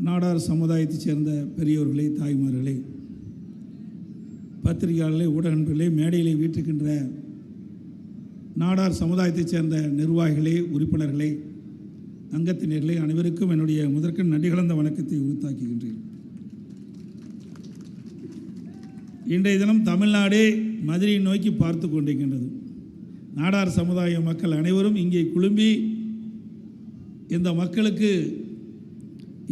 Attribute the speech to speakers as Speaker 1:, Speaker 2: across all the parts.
Speaker 1: நாடார் சமுதாயத்தைச் சேர்ந்த பெரியோர்களே தாய்மார்களே பத்திரிகையாளர்களே ஊடக நண்பர்களே மேடையிலே வீட்டுக்கின்ற நாடார் சமுதாயத்தைச் சேர்ந்த நிர்வாகிகளே உறுப்பினர்களே அங்கத்தினர்களே அனைவருக்கும் என்னுடைய முதற்கண் நன்றி கலந்த வணக்கத்தை உறுத்தாக்குகின்றேன் இன்றைய தினம் தமிழ்நாடே மதுரையை நோக்கி பார்த்து கொண்டிருக்கின்றது. நாடார் சமுதாய மக்கள் அனைவரும் இங்கே குழும்பி இந்த மக்களுக்கு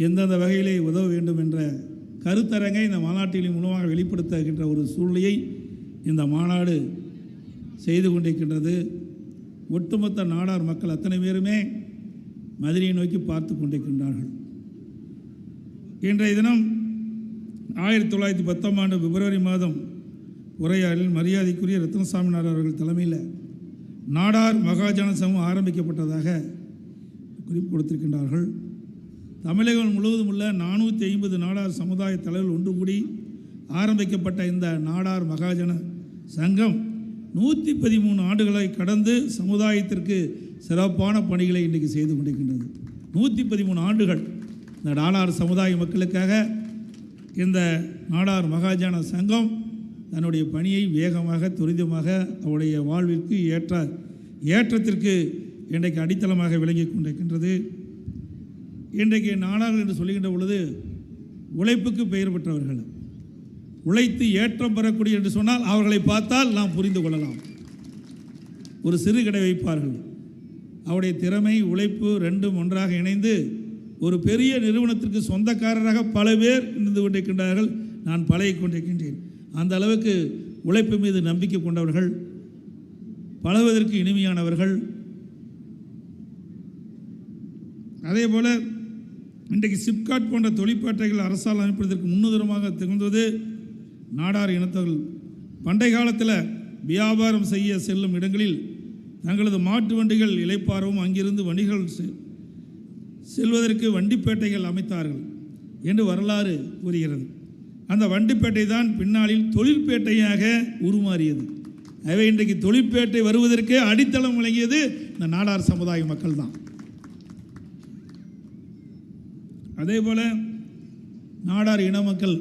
Speaker 1: எந்தெந்த வகையிலே உதவ வேண்டும் என்ற கருத்தரங்கை இந்த மாநாட்டின் மூலமாக வெளிப்படுத்துகின்ற ஒரு சூழ்நிலையை இந்த மாநாடு செய்து கொண்டிருக்கின்றது. ஒட்டுமொத்த நாடார் மக்கள் அத்தனை பேருமே மதுரையை நோக்கி பார்த்து கொண்டிருக்கின்றார்கள். இன்றைய தினம் ஆயிரத்தி தொள்ளாயிரத்தி பத்தாம் ஆண்டு பிப்ரவரி மாதம் உரையாடலில் மரியாதைக்குரிய ரத்னசாமினார் அவர்கள் தலைமையில் நாடார் மகாஜன சமூகம் ஆரம்பிக்கப்பட்டதாக குறிப்பு கொடுத்திருக்கின்றார்கள். தமிழகம் முழுவதும் உள்ள நானூற்றி ஐம்பது நாடார் சமுதாய தலைவர்கள் ஒன்று கூடி ஆரம்பிக்கப்பட்ட இந்த நாடார் மகாஜன சங்கம் நூற்றி பதிமூணு ஆண்டுகளை கடந்து சமுதாயத்திற்கு சிறப்பான பணிகளை இன்றைக்கு செய்து கொண்டிருக்கின்றது. நூற்றி பதிமூணு ஆண்டுகள் இந்த நாடார் சமுதாய மக்களுக்காக இந்த நாடார் மகாஜன சங்கம் தன்னுடைய பணியை வேகமாக துரிதமாக அவருடைய வாழ்விற்கு ஏற்ற ஏற்றத்திற்கு இன்றைக்கு அடித்தளமாக விளங்கி கொண்டிருக்கின்றது. இன்றைக்கு நாடார்கள் என்று சொல்லுகின்ற பொழுது உழைப்புக்கு பெயர் பெற்றவர்கள். உழைத்து ஏற்றம் பெறக்கூடிய என்று சொன்னால் அவர்களை பார்த்தால் நாம் புரிந்து கொள்ளலாம். ஒரு சிறு கடை வைப்பார்கள். அவருடைய திறமை உழைப்பு ரெண்டும் ஒன்றாக இணைந்து ஒரு பெரிய நிறுவனத்திற்கு சொந்தக்காரராக பல பேர் இருந்து கொண்டிருக்கின்றார்கள். நான் பழகி கொண்டிருக்கின்றேன். அந்த அளவுக்கு உழைப்பு மீது நம்பிக்கை கொண்டவர்கள் பழகுவதற்கு இனிமையானவர்கள். அதே போல் இன்றைக்கு சிப்காட் போன்ற தொழிற்பேட்டைகள் அரசால் அமைப்பதற்கு முன்னுதரமாக திகழ்ந்தது நாடார் இனத்தவர்கள். பண்டை காலத்தில் வியாபாரம் செய்ய செல்லும் இடங்களில் தங்களது மாட்டு வண்டிகள் இளைப்பாறவும் அங்கிருந்து வணிகர்கள் செ- செல்வதற்கு வண்டிப்பேட்டைகள் அமைத்தார்கள் என்று வரலாறு கூறுகிறது. அந்த வண்டிப்பேட்டை தான் பின்னாளில் தொழிற்பேட்டையாக உருமாறியது. எனவே இன்றைக்கு தொழிற்பேட்டை வருவதற்கே அடித்தளம் வழங்கியது இந்த நாடார் சமுதாய மக்கள் தான் அதே போல் நாடார் இன மக்கள்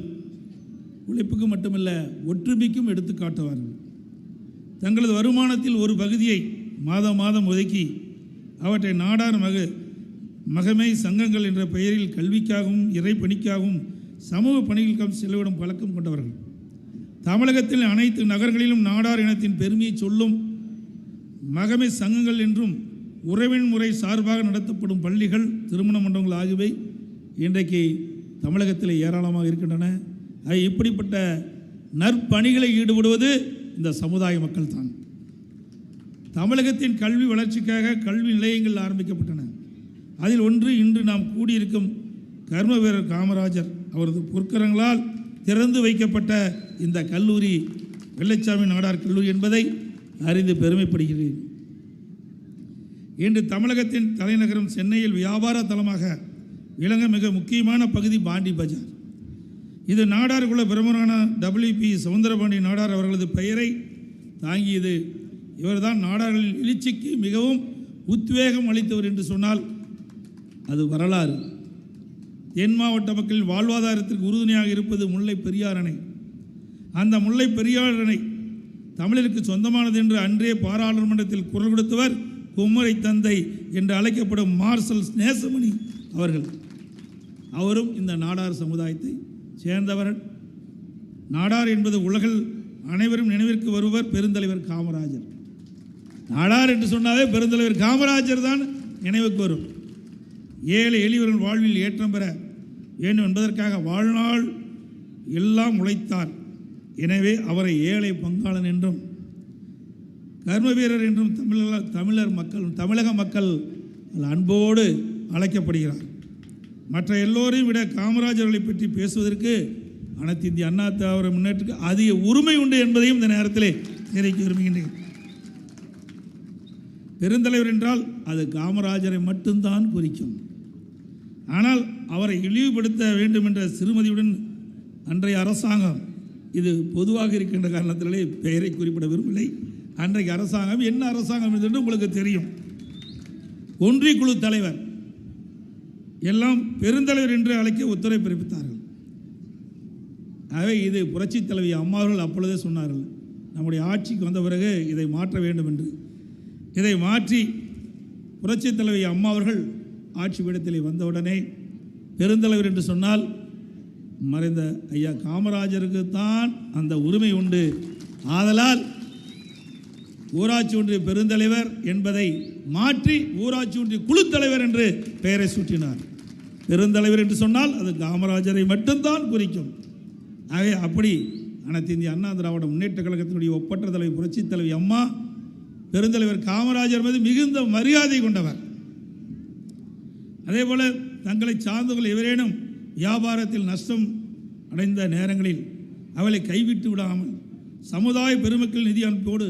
Speaker 1: உழைப்புக்கு மட்டுமல்ல ஒற்றுமைக்கும் எடுத்து காட்டுவார்கள். தங்களது வருமானத்தில் ஒரு பகுதியை மாதம் மாதம் ஒதுக்கி அவற்றை நாடார் மக மகமை சங்கங்கள் என்ற பெயரில் கல்விக்காகவும் இறைப்பணிக்காகவும் சமூக பணிகளுக்கும் செலவிடும் பழக்கம் கொண்டவர்கள். தமிழகத்தில் அனைத்து நகர்களிலும் நாடார் இனத்தின் பெருமையை சொல்லும் மகமை சங்கங்கள் என்றும் உறவின் முறை சார்பாக நடத்தப்படும் பள்ளிகள் திருமண மண்டபங்கள் ஆகியவை இன்றைக்கு தமிழகத்தில் ஏராளமாக இருக்கின்றன. ஆக இப்படிப்பட்ட நற்பணிகளை ஈடுபடுவது இந்த சமுதாய மக்கள் தான் தமிழகத்தின் கல்வி வளர்ச்சிக்காக கல்வி நிலையங்கள் ஆரம்பிக்கப்பட்டன. அதில் ஒன்று இன்று நாம் கூடியிருக்கும் கர்ம வீரர் காமராஜர் அவரது பொற்கரங்களால் திறந்து வைக்கப்பட்ட இந்த கல்லூரி வெள்ளைச்சாமி நாடார் கல்லூரி என்பதை அறிந்து பெருமைப்படுகிறேன். இன்று தமிழகத்தின் தலைநகரம் சென்னையில் வியாபார தலமாக விளங்க மிக முக்கியமான பகுதி பாண்டி பஜார். இது நாடார் குல பிரமரான டபிள்யூபி சவுந்தரபாண்டி நாடார் அவர்களது பெயரை தாங்கியது. இவர்தான் நாடார்களின் எழுச்சிக்கு மிகவும் உத்வேகம் அளித்தவர் என்று சொன்னால் அது வரலாறு. தென் மாவட்ட மக்களின் வாழ்வாதாரத்திற்கு உறுதுணையாக இருப்பது முல்லை பெரியார் அணை. அந்த முல்லை பெரியார் அணை தமிழருக்கு சொந்தமானது என்று அன்றே பாராளுமன்றத்தில் குரல் கொடுத்தவர் குமரை தந்தை என்று அழைக்கப்படும் மார்சல் நேசமணி அவர்கள். அவரும் இந்த நாடார் சமுதாயத்தை சேர்ந்தவர். நாடார் என்பது உலகில் அனைவரும் நினைவிற்கு வருவர் பெருந்தலைவர் காமராஜர். நாடார் என்று சொன்னாலே பெருந்தலைவர் காமராஜர் தான் நினைவுக்கு வரும். ஏழை எளியவர்கள் வாழ்வில் ஏற்றம் பெற வேண்டும் என்பதற்காக வாழ்நாள் எல்லாம் உழைத்தார். எனவே அவரை ஏழை பங்காளன் என்றும் கர்ம வீரர் என்றும் தமிழர் தமிழர் மக்கள் தமிழக மக்கள் அன்போடு அழைக்கப்படுகிறார். மற்ற எல்லோரையும் விட காமராஜர்களை பற்றி பேசுவதற்கு அனைத்து இந்திய அண்ணா திராவிட முன்னேற்றத்துக்கு அதிக உரிமை உண்டு என்பதையும் இந்த நேரத்திலே தெரிவிக்க விரும்புகின்றேன். பெருந்தலைவர் என்றால் அது காமராஜரை மட்டும்தான் குறிக்கும். ஆனால் அவரை இழிவுபடுத்த வேண்டும் என்ற சிறுமதியுடன் அன்றைய அரசாங்கம் இது பொதுவாக இருக்கின்ற காரணத்திலே பெயரை குறிப்பிட விரும்பவில்லை. அன்றைக்கு அரசாங்கம் என்ன அரசாங்கம் என்று உங்களுக்கு தெரியும். ஒன்றிய குழு தலைவர் எல்லாம் பெருந்தலைவர் என்று அழைக்க உத்தரவு பிறப்பித்தார்கள். ஆகவே இது புரட்சி தலைவி அம்மாவர்கள் அப்பொழுதே சொன்னார்கள் நம்முடைய ஆட்சிக்கு வந்த பிறகு இதை மாற்ற வேண்டும் என்று. இதை மாற்றி புரட்சி தலைவி அம்மா அவர்கள் ஆட்சி பீடத்தில் வந்தவுடனே பெருந்தலைவர் என்று சொன்னால் மறைந்த ஐயா காமராஜருக்கு தான் அந்த உரிமை உண்டு. ஆதலால் ஊராட்சி ஒன்றிய பெருந்தலைவர் என்பதை மாற்றி ஊராட்சி ஒன்றிய குழு தலைவர் என்று பெயரை சூட்டினார். பெருந்தலைவர் என்று சொன்னால் அது காமராஜரை மட்டும்தான் குறிக்கும். ஆகவே அப்படி அனைத்து இந்திய அண்ணா திராவிட முன்னேற்ற கழகத்தினுடைய ஒப்பற்ற தலைவர் புரட்சி தலைவி அம்மா பெருந்தலைவர் காமராஜர் மீது மிகுந்த மரியாதை கொண்டவர். அதே போல தங்களை சார்ந்தவர்கள் எவரேனும் வியாபாரத்தில் நஷ்டம் அடைந்த நேரங்களில் அவளை கைவிட்டு விடாமல் சமுதாய பெருமக்கள் நிதி அனுப்போடு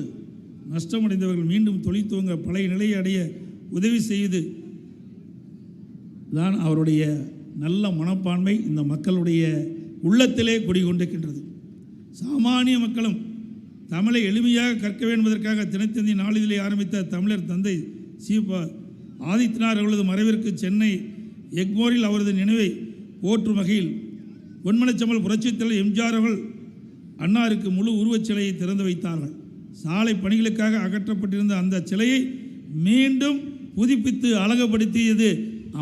Speaker 1: நஷ்டமடைந்தவர்கள் மீண்டும் தொழில் துவங்க பழைய நிலையை அடைய உதவி செய்து தான் அவருடைய நல்ல மனப்பான்மை இந்த மக்களுடைய உள்ளத்திலே குடிகொண்டிருக்கின்றது. சாமானிய மக்களும் தமிழை எளிமையாக கற்க வேண்டும் தினத்தந்தி நாளிதழை ஆரம்பித்த தமிழர் தந்தை சீபா ஆதித்யநாத் அவர்களது மறைவிற்கு சென்னை எக்மோரில் அவரது நினைவை போற்றும் வகையில் பொன்மனச்சம்பல் புரட்சித்தலை எம்ஜிஆர் அவர்கள் அன்னாருக்கு முழு உருவச் சிலையை திறந்து வைத்தார்கள். சாலை பணிகளுக்காக அகற்றப்பட்டிருந்த அந்த சிலையை மீண்டும் புதுப்பித்து அழகுபடுத்தியது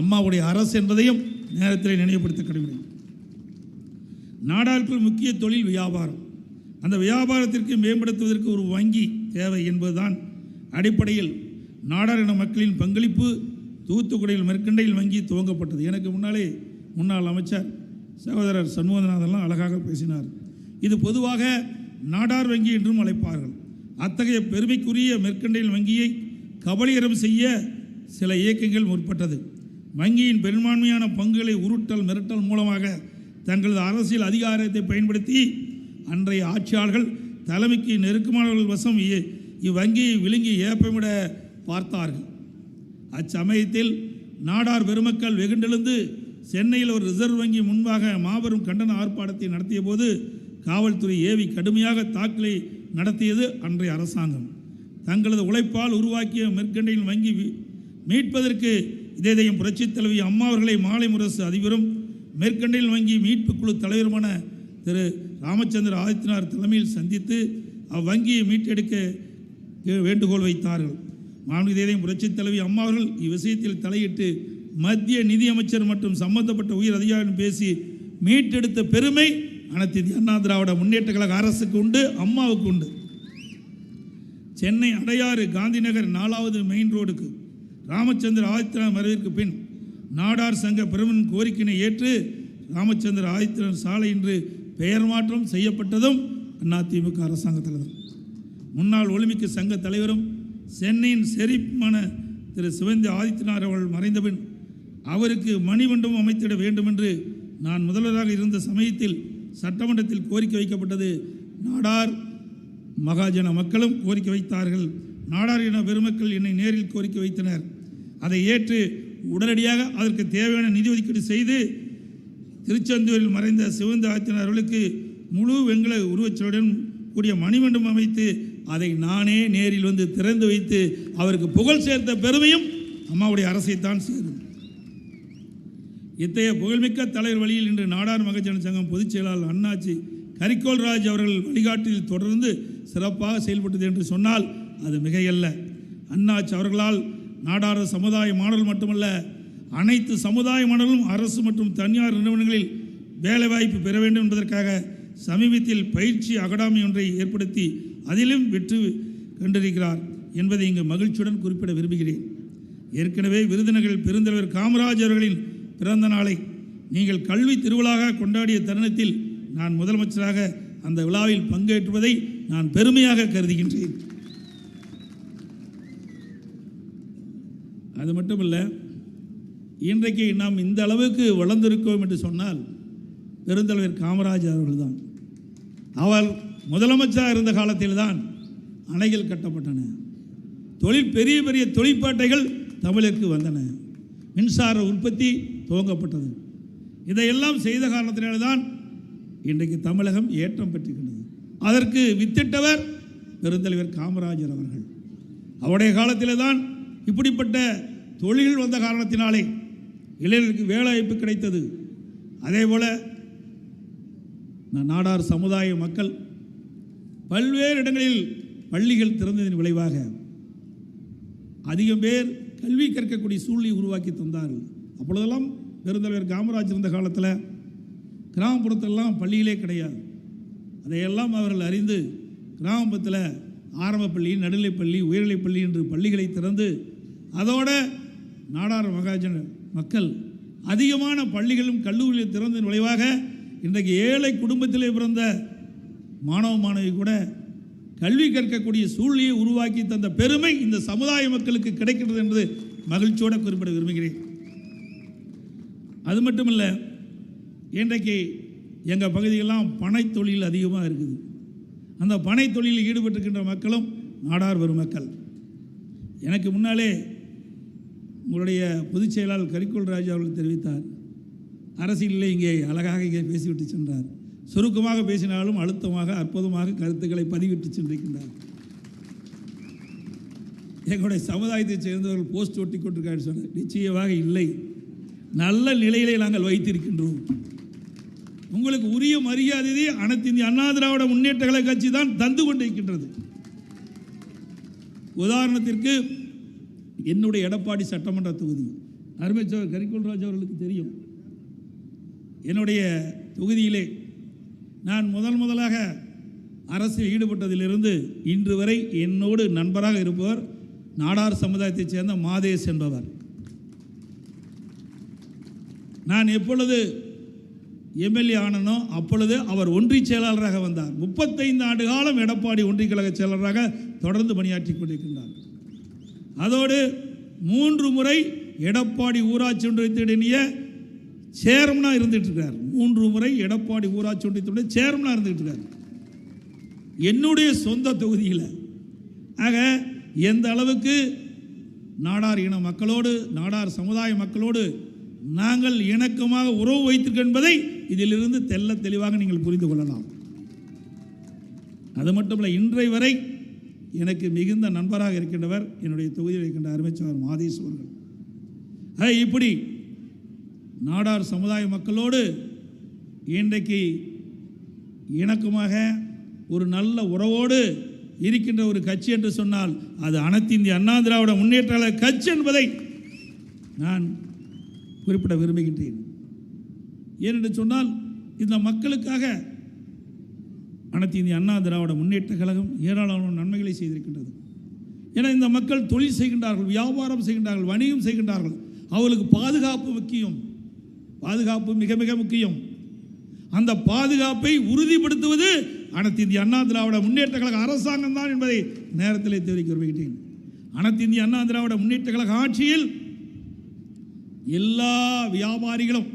Speaker 1: அம்மாவுடைய அரசு என்பதையும் நேரத்தில் நினைவுபடுத்த கடமை நாடாளுக்குள் முக்கிய தொழில் வியாபாரம். அந்த வியாபாரத்திற்கு மேம்படுத்துவதற்கு ஒரு வங்கி தேவை என்பதுதான் அடிப்படையில் நாடாரின மக்களின் பங்களிப்பு தூத்துக்குடியில் மெர்க்கண்டையில் வங்கி துவங்கப்பட்டது. எனக்கு முன்னாலே முன்னாள் அமைச்சர் சகோதரர் சண்முகநாதன்லாம் அழகாக பேசினார். இது பொதுவாக நாடார் வங்கி என்றும் அழைப்பார்கள். அத்தகைய பெருமைக்குரிய மெர்கண்டைல் வங்கியை கபலீகரம் செய்ய சில இயக்கங்கள் முற்பட்டது. வங்கியின் பெரும்பான்மையான பங்குகளை உருட்டல் மிரட்டல் மூலமாக தங்களது அரசியல் அதிகாரத்தை பயன்படுத்தி அன்றைய ஆட்சியாளர்கள் தலைமைக்கு நெருக்கமானவர்கள் வசம் இ- இவ்வங்கியை விழுங்கி ஏப்பமிட பார்த்தார்கள். அச்சமயத்தில் நாடார் பெருமக்கள் வெகுண்டெழுந்து சென்னையில் ஒரு ரிசர்வ் வங்கி முன்பாக மாபெரும் கண்டன ஆர்ப்பாட்டத்தை நடத்திய போது காவல்துறை ஏவி கடுமையாக தாக்கலை நடத்தியது அன்றைய அரசாங்கம். தங்களது உழைப்பால் உருவாக்கிய மெர்கண்டையில் வங்கி மீட்பதற்கு இதயம் புரட்சித் தலைவி அம்மா அவர்களை மாலை முரசு அதிபரும் மேற்கண்டையில் வங்கி மீட்புக் குழு தலைவருமான திரு ராமச்சந்திர ஆதித்யநாத் தலைமையில் சந்தித்து அவ்வங்கியை மீட்டெடுக்க வேண்டுகோள் வைத்தார்கள். மாநில புரட்சித் தலைவி அம்மா அவர்கள் இவ்விஷயத்தில் தலையிட்டு மத்திய நிதியமைச்சர் மற்றும் சம்பந்தப்பட்ட உயர் அதிகாரிகள் பேசி மீட்டெடுத்த பெருமை அனைத்து இந்திய அண்ணா திராவிட முன்னேற்ற கழக அரசுக்கு உண்டு அம்மாவுக்கு உண்டு. சென்னை அடையாறு காந்திநகர் நாலாவது மெயின் ரோடுக்கு ராமச்சந்திர ஆதித்யநாத் மறைவிற்கு பின் நாடார் சங்க பிரமன் கோரிக்கையினை ஏற்று ராமச்சந்திர ஆதித்யநாத் சாலை இன்று பெயர் மாற்றம் செய்யப்பட்டதும் அதிமுக அரசாங்கத்தில் தான் முன்னாள் ஒலிம்பிக் சங்க தலைவரும் சென்னையின் செரிப்பான திரு சிவந்தி ஆதித்யநாத் அவர்கள் மறைந்தபின் அவருக்கு மணிமண்டபம் அமைத்திட வேண்டும் என்று நான் முதல்வராக இருந்த சமயத்தில் சட்டமன்றத்தில் கோரிக்கை வைக்கப்பட்டது. நாடார் மகாஜன மக்களும் கோரிக்கை வைத்தார்கள். நாடார் இன பெருமக்கள் என்னை நேரில் கோரிக்கை வைத்தனர். அதை ஏற்று உடனடியாக அதற்கு தேவையான நிதி ஒதுக்கீடு செய்து திருச்செந்தூரில் மறைந்த சிவந்த ஆத்தினர்களுக்கு முழு வெங்கல உருவச்சலுடன் கூடிய மணிமண்டபம் அமைத்து அதை நானே நேரில் வந்து திறந்து வைத்து அவருக்கு புகழ் சேர்த்த பெருமையும் அம்மாவுடைய அரசைத்தான் சேரும். இத்தகைய புகழ்மிக்க தலைவர் வழியில் இன்று நாடார் மகஜன சங்கம் பொதுச் செயலாளர் அண்ணாச்சி கரிக்கோல் ராஜ் அவர்கள் வழிகாட்டில் தொடர்ந்து சிறப்பாக செயல்பட்டது என்று சொன்னால் அது மிகையல்ல. அண்ணாச்சி அவர்களால் நாடார சமுதாய மாணவர்கள் மட்டுமல்ல அனைத்து சமுதாய மாணவர்களும் அரசு மற்றும் தனியார் நிறுவனங்களில் வேலைவாய்ப்பு பெற வேண்டும் என்பதற்காக சமீபத்தில் பயிற்சி அகாடமி ஒன்றை ஏற்படுத்தி அதிலும் வெற்றி கண்டிருக்கிறார் என்பதை இங்கு மகிழ்ச்சியுடன் குறிப்பிட விரும்புகிறேன். ஏற்கனவே விருதுநகரில் பெருந்தலைவர் காமராஜ் அவர்களின் பிறந்த நாளை நீங்கள் கல்வி திருவிழாக கொண்டாடிய தருணத்தில் நான் முதலமைச்சராக அந்த விழாவில் பங்கேற்றுவதை நான் பெருமையாக கருதுகின்றேன். அது மட்டுமல்ல இன்றைக்கு நாம் இந்த அளவுக்கு வளர்ந்திருக்கோம் என்று சொன்னால் பெருந்தலைவர் காமராஜர் அவர்கள்தான். அவர் முதலமைச்சராக இருந்த காலத்தில்தான் அணைகள் கட்டப்பட்டன. தொழில் பெரிய பெரிய தொழிற்பேட்டைகள் தமிழுக்கு வந்தன. மின்சார உற்பத்தி துவங்கப்பட்டது. இதையெல்லாம் செய்த காரணத்தினால்தான் இன்றைக்கு தமிழகம் ஏற்றம் பெற்றுகின்றது. அதற்கு வித்திட்டவர் பெருந்தலைவர் காமராஜர் அவர்கள். அவருடைய காலத்தில் தான் இப்படிப்பட்ட தொழில்கள் வந்த காரணத்தினாலே இளைஞருக்கு வேலைவாய்ப்பு கிடைத்தது. அதே போல் நாடார் சமுதாய மக்கள் பல்வேறு இடங்களில் பள்ளிகள் திறந்ததன் விளைவாக அதிகம் பேர் கல்வி கற்கக்கூடிய சூழ்நிலை உருவாக்கி தந்தார்கள். அப்பொழுதெல்லாம் பெருந்தலைவர் காமராஜ் இருந்த காலத்தில் கிராமப்புறத்திலெல்லாம் பள்ளிகளே கிடையாது. அதையெல்லாம் அவர்கள் அறிந்து கிராமப்புறத்தில் ஆரம்ப பள்ளி நடுநிலைப்பள்ளி உயர்நிலைப்பள்ளி என்று பள்ளிகளை திறந்து அதோட நாடார் மகாஜன மக்கள் அதிகமான பள்ளிகளும் கல்லூரிகளும் திறந்த விளைவாக இன்றைக்கு ஏழை குடும்பத்திலே பிறந்த மாணவ மாணவி கூட கல்வி கற்கக்கூடிய சூழ்நிலையை உருவாக்கி தந்த பெருமை இந்த சமுதாய மக்களுக்கு கிடைக்கிறது என்பது மகிழ்ச்சியோடு குறிப்பிட விரும்புகிறேன். அது மட்டும் இல்லை இன்றைக்கு எங்கள் பகுதியெல்லாம் பனை தொழில் அதிகமாக இருக்குது. அந்த பனை தொழிலில் ஈடுபட்டிருக்கின்ற மக்களும் நாடார் பெருமக்கள் எனக்கு முன்னாலே உங்களுடைய பொதுச் செயலாளர் கரிக்கோள் ராஜா அவர்கள் தெரிவித்தார். அரசியலில் இங்கே அழகாக இங்கே பேசிவிட்டு சென்றார். சுருக்கமாக பேசினாலும் அழுத்தமாக அற்புதமாக கருத்துக்களை பதிவிட்டு சென்றிருக்கின்றார். எங்களுடைய சமுதாயத்தைச் சேர்ந்தவர்கள் போஸ்ட் ஒட்டி கொண்டிருக்காரு சொன்னார். நிச்சயமாக இல்லை. நல்ல நிலையிலே நாங்கள் வைத்திருக்கின்றோம். உங்களுக்கு உரிய மரியாதையை அனைத்து இந்திய அண்ணா திராவிட முன்னேற்ற கழக கட்சி தான் தந்து கொண்டிருக்கின்றது. உதாரணத்திற்கு என்னுடைய எடப்பாடி சட்டமன்ற தொகுதி. அருமைச்சவர் கரிக்கோள் ராஜ் அவர்களுக்கு தெரியும். என்னுடைய தொகுதியிலே நான் முதல் முதலாக அரசில் ஈடுபட்டதிலிருந்து இன்று வரை என்னோடு நண்பராக இருப்பவர் நாடார் சமுதாயத்தைச் சேர்ந்த மாதேஷ் என்பவர். நான் எப்பொழுது எம்எல்ஏ ஆனனோ அப்பொழுது அவர் ஒன்றிய செயலாளராக வந்தார். முப்பத்தைந்து ஆண்டு காலம் எடப்பாடி ஒன்றிய கழக செயலாளராக தொடர்ந்து பணியாற்றி கொண்டிருக்கின்றார். அதோடு மூன்று முறை எடப்பாடி ஊராட்சி ஒன்றியத்தினுடைய சேர்மனாக இருந்துகிட்டு இருக்கார். மூன்று முறை எடப்பாடி ஊராட்சி ஒன்றியத்துடைய சேர்மனாக இருந்துகிட்டு இருக்கார். என்னுடைய சொந்த தொகுதியில். ஆக எந்த அளவுக்கு நாடார் இன மக்களோடு நாடார் சமுதாய மக்களோடு நாங்கள் இணக்கமாக உறவு வைத்திருக்க என்பதை இதிலிருந்து தெல்ல தெளிவாக நீங்கள் புரிந்து கொள்ளலாம். அது மட்டுமல்ல இன்றை வரை எனக்கு மிகுந்த நண்பராக இருக்கின்றவர் என்னுடைய தொகுதியில் இருக்கின்ற அருமைச்சவர் மாதேஸ்வர்கள் இப்படி நாடார் சமுதாய மக்களோடு இன்றைக்கு இணக்கமாக ஒரு நல்ல உறவோடு இருக்கின்ற ஒரு கட்சி என்று சொன்னால் அது அனைத்து இந்திய அண்ணா திராவிட முன்னேற்ற கட்சி என்பதை நான் குறிப்பிட விரும்புகின்றேன். ஏனென்று சொன்னால் இந்த மக்களுக்காக அனைத்து இந்திய அண்ணா திராவிட முன்னேற்ற கழகம் ஏராளமான நன்மைகளை செய்திருக்கின்றது. ஏன்னா இந்த மக்கள் தொழில் செய்கின்றார்கள் வியாபாரம் செய்கின்றார்கள் வணிகம் செய்கின்றார்கள். அவர்களுக்கு பாதுகாப்பு முக்கியம். பாதுகாப்பு மிக மிக முக்கியம். அந்த பாதுகாப்பை உறுதிப்படுத்துவது அனைத்து இந்திய அண்ணா திராவிட முன்னேற்ற கழக அரசாங்கம் தான் என்பதை நேரத்தில் தெரிவிக்க விரும்புகிறேன் அனைத்து இந்திய அண்ணா திராவிட முன்னேற்ற கழக ஆட்சியில் எல்லா வியாபாரிகளும்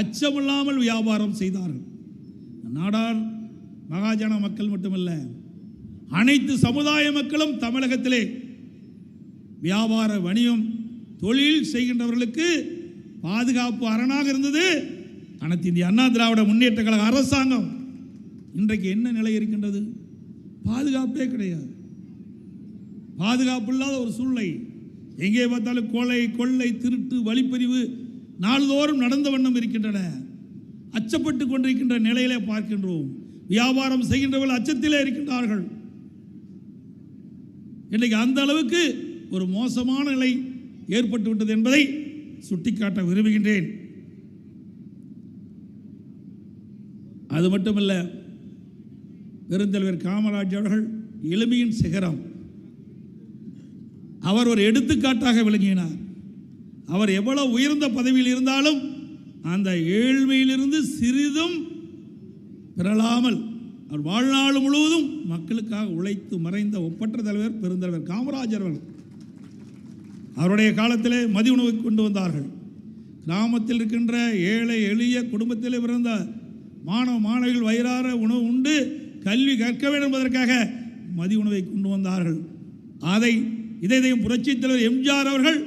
Speaker 1: அச்சமில்லாமல் வியாபாரம் செய்தார்கள். நாடார் மகாஜன மக்கள் மட்டுமல்ல அனைத்து சமுதாய மக்களும் தமிழகத்திலே வியாபார வணிகம் தொழில் செய்கின்றவர்களுக்கு பாதுகாப்பு அரணாக இருந்தது. அனைத்து இந்திய அண்ணா திராவிட முன்னேற்ற கழக அரசாங்கம் இன்றைக்கு என்ன நிலை இருக்கின்றது? பாதுகாப்பே கிடையாது. பாதுகாப்பு இல்லாத ஒரு சூழ்நிலை. எங்கே பார்த்தாலும் கொலை கொள்ளை திருட்டு வழிப்பறிவு நாள்தோறும் நடந்த வண்ணம் இருக்கின்றன. அச்சப்பட்டு கொண்டிருக்கின்ற நிலையிலே பார்க்கின்றோம். வியாபாரம் செய்கின்றவர்கள் அச்சத்திலே இருக்கின்றார்கள். இன்றைக்கு அந்த அளவுக்கு ஒரு மோசமான நிலை ஏற்பட்டு விட்டது என்பதை சுட்டிக்காட்ட விரும்புகின்றேன். அது மட்டுமல்ல பெருந்தலைவர் காமராஜ் அவர்கள் எளிமையின் சிகரம். அவர் ஒரு எடுத்துக்காட்டாக விளங்கினார். அவர் எவ்வளவு உயர்ந்த பதவியில் இருந்தாலும் அந்த ஏழ்மையிலிருந்து சிறிதும் பிறழாமல் அவர் வாழ்நாள் முழுவதும் மக்களுக்காக உழைத்து மறைந்த ஒப்பற்ற தலைவர் பெருந்தலைவர் காமராஜர் அவர்கள். அவருடைய காலத்திலே மதிய உணவை கொண்டு வந்தார்கள். கிராமத்தில் இருக்கின்ற ஏழை எளிய குடும்பத்திலே பிறந்த மாணவ மாணவிகள் வயிறார உணவு உண்டு கல்வி கற்க வேண்டும் என்பதற்காக மதிய உணவை கொண்டு வந்தார்கள். அதை இதையும் புரட்சித் தலைவர் எம்ஜிஆர் அவர்கள்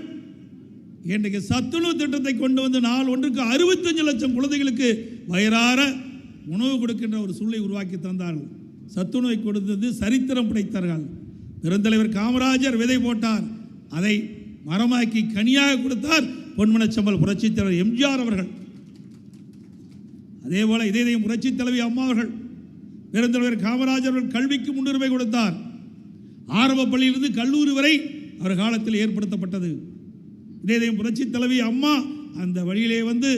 Speaker 1: இன்றைக்கு சத்துணவு திட்டத்தை கொண்டு வந்து நாள் ஒன்றுக்கு அறுபத்தஞ்சு லட்சம் குழந்தைகளுக்கு வயிறார உணவு கொடுக்கின்ற ஒரு சூழலை உருவாக்கி தந்தார்கள். சத்துணவை கொடுத்தது சரித்திரம் படைத்தார்கள் பெருந்தலைவர் காமராஜர் விதை போட்டார். அதை மரமாக்கி கனியாக கொடுத்தார் பொன்மனச்சம்பல் புரட்சித் தலைவர் எம்ஜிஆர் அவர்கள். அதே போல இதயம் புரட்சித் தலைவி அம்மா அவர்கள் பெருந்தலைவர் காமராஜர் அவர்கள் கல்விக்கு முன்னுரிமை கொடுத்தார். ஆரம்ப பள்ளியிலிருந்து கல்லூரி வரை அவர் காலத்தில் ஏற்படுத்தப்பட்டது. இதயம் புரட்சித் தலைவி அம்மா அந்த வழியிலே வந்து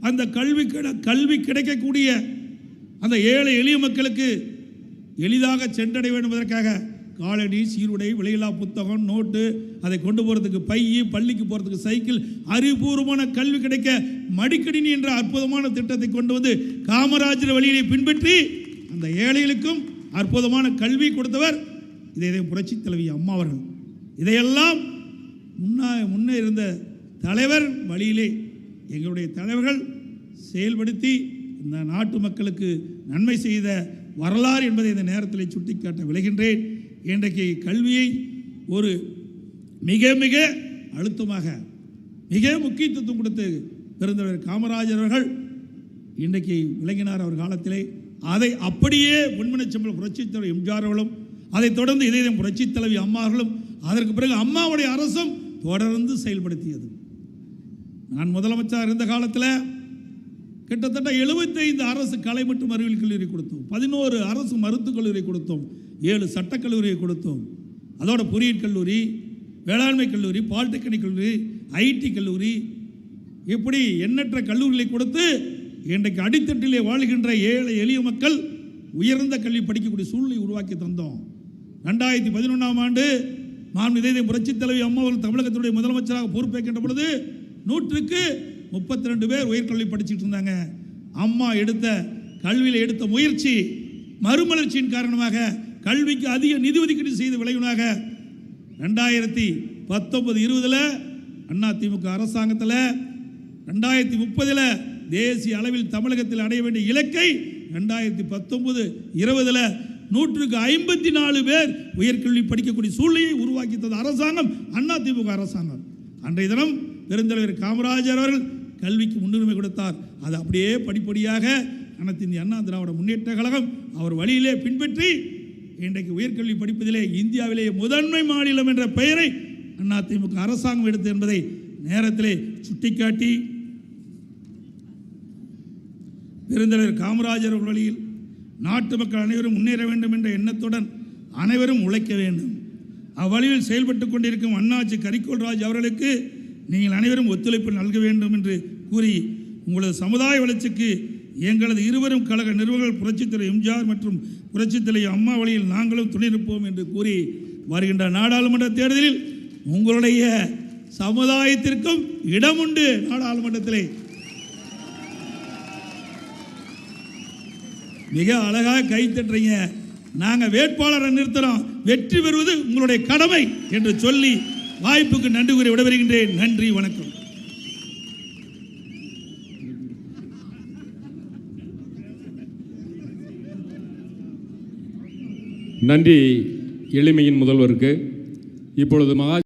Speaker 1: அந்த கல்வி கிட கல்வி கிடைக்கக்கூடிய அந்த ஏழை எளிய மக்களுக்கு எளிதாக சென்றடைய வேண்டும் என்பதற்காக காலடி சீருடை விலையில்லா புத்தகம் நோட்டு அதை கொண்டு போகிறதுக்கு பையி பள்ளிக்கு போகிறதுக்கு சைக்கிள் அறிவுபூர்வமான கல்வி கிடைக்க மடிக்கணினி என்ற அற்புதமான திட்டத்தை கொண்டு வந்து காமராஜர் வழியிலே பின்பற்றி அந்த ஏழைகளுக்கும் அற்புதமான கல்வி கொடுத்தவர் இதை புரட்சி தலைவி அம்மா அவர்கள். இதையெல்லாம் முன்னா முன்னே இருந்த தலைவர் வழியிலே எங்களுடைய தலைவர்கள் செயல்படுத்தி இந்த நாட்டு மக்களுக்கு நன்மை செய்த வரலாறு என்பதை இந்த நேரத்தில் சுட்டிக்காட்ட விளைகின்றேன். இன்றைக்கு கல்வியை ஒரு மிக மிக அழுத்தமாக மிக முக்கியத்துவம் கொடுத்து பிறந்தவர் காமராஜர் அவர்கள். இன்றைக்கு விளங்கினார் அவர் காலத்திலே. அதை அப்படியே முன்மனச்சம்பளம் புரட்சித் தலைவர் எம்ஜிஆர் அவர்களும் அதைத் தொடர்ந்து இதயம் புரட்சித் தலைவி அம்மார்களும் அதற்கு பிறகு அம்மாவுடைய அரசும் தொடர்ந்து செயல்படுத்தியது. நான் முதலமைச்சர் இருந்த காலத்தில் கிட்டத்தட்ட 75 அரசு கலை மற்றும் அறிவியல் கல்லூரி கொடுத்தோம். பதினோரு அரசு மருத்துவக் கல்லூரி கொடுத்தோம். ஏழு சட்டக்கல்லூரியை கொடுத்தோம். அதோட பொறியியல் கல்லூரி வேளாண்மை கல்லூரி பாலிடெக்னிக் கல்லூரி ஐடி கல்லூரி இப்படி எண்ணற்ற கல்லூரிகளை கொடுத்து இன்றைக்கு அடித்தட்டிலே வாழ்கின்ற ஏழை எளிய மக்கள் உயர்ந்த கல்வி படிக்கக்கூடிய சூழ்நிலை உருவாக்கி தந்தோம். ரெண்டாயிரத்தி பதினொன்றாம் ஆண்டு மாண்பு இதய புரட்சித் தலைவி அம்மா அவர்கள் தமிழகத்துடைய முதலமைச்சராக பொறுப்பேற்கின்ற பொழுது நூற்றுக்கு முப்பத்தி ரெண்டு பேர் உயர்கல்வி படிச்சுட்டு இருந்தாங்க. அம்மா எடுத்த கல்வியில் எடுத்த முயற்சி மறுமலர்ச்சியின் காரணமாக கல்விக்கு அதிக நிதி ஒதுக்கீடு செய்த விளைவுனாக ரெண்டாயிரத்தி பத்தொன்பது இருபதில் அண்ணா திமுக அரசாங்கத்தில் ரெண்டாயிரத்தி முப்பதில் தேசிய அளவில் தமிழகத்தில் அடைய வேண்டிய இலக்கை ரெண்டாயிரத்தி பத்தொன்பது இருபதில் நூற்றுக்கு ஐம்பத்தி நாலு பேர் உயர்கல்வி படிக்கக்கூடிய சூழ்நிலையை உருவாக்கி தந்த அரசாங்கம் அண்ணா திமுக அரசாங்கம். அன்றைய தினம் பெருந்தலைவர் காமராஜர் அவர்கள் கல்விக்கு முன்னுரிமை கொடுத்தார். அது அப்படியே படிப்படியாக அனைத்து இந்திய அண்ணா திராவிட முன்னேற்ற கழகம் அவர் வழியிலே பின்பற்றி இன்றைக்கு உயர்கல்வி படிப்பதிலே இந்தியாவிலேயே முதன்மை மாநிலம் என்ற பெயரை அதிமுக அரசாங்கம் எடுத்தது என்பதை நேரத்திலே சுட்டிக்காட்டி பெருந்தலைவர் காமராஜர் வழியில் நாட்டு மக்கள் அனைவரும் முன்னேற வேண்டும் என்ற எண்ணத்துடன் அனைவரும் உழைக்க வேண்டும். அவ்வழியில் செயல்பட்டு கொண்டிருக்கும் அண்ணாச்சி கரிக்கோல் ராஜ் அவர்களுக்கு நீங்கள் அனைவரும் ஒத்துழைப்பு நல்க வேண்டும் என்று கூறி உங்களது சமுதாய வளர்ச்சிக்கு எங்களது இருவரும் கழக நிறுவனங்கள் புரட்சித்துறை எம்ஜிஆர் மற்றும் புரட்சித்தலை அம்மா வழியில் நாங்களும் துணை நிற்போம் என்று கூறி வருகின்ற நாடாளுமன்ற தேர்தலில் உங்களுடைய சமுதாயத்திற்கும் இடம் உண்டு நாடாளுமன்றத்திலே. மிக அழகாக கை தட்டுறீங்க. நாங்கள் வேட்பாளரை நிறுத்துறோம். வெற்றி பெறுவது உங்களுடைய கடமை என்று சொல்லி வாய்ப்புக்கு நன்றி கூறி விடைபெறுகின்றேன். நன்றி வணக்கம்.
Speaker 2: நன்றி எளிமையின் முதல்வருக்கு. இப்பொழுது மகா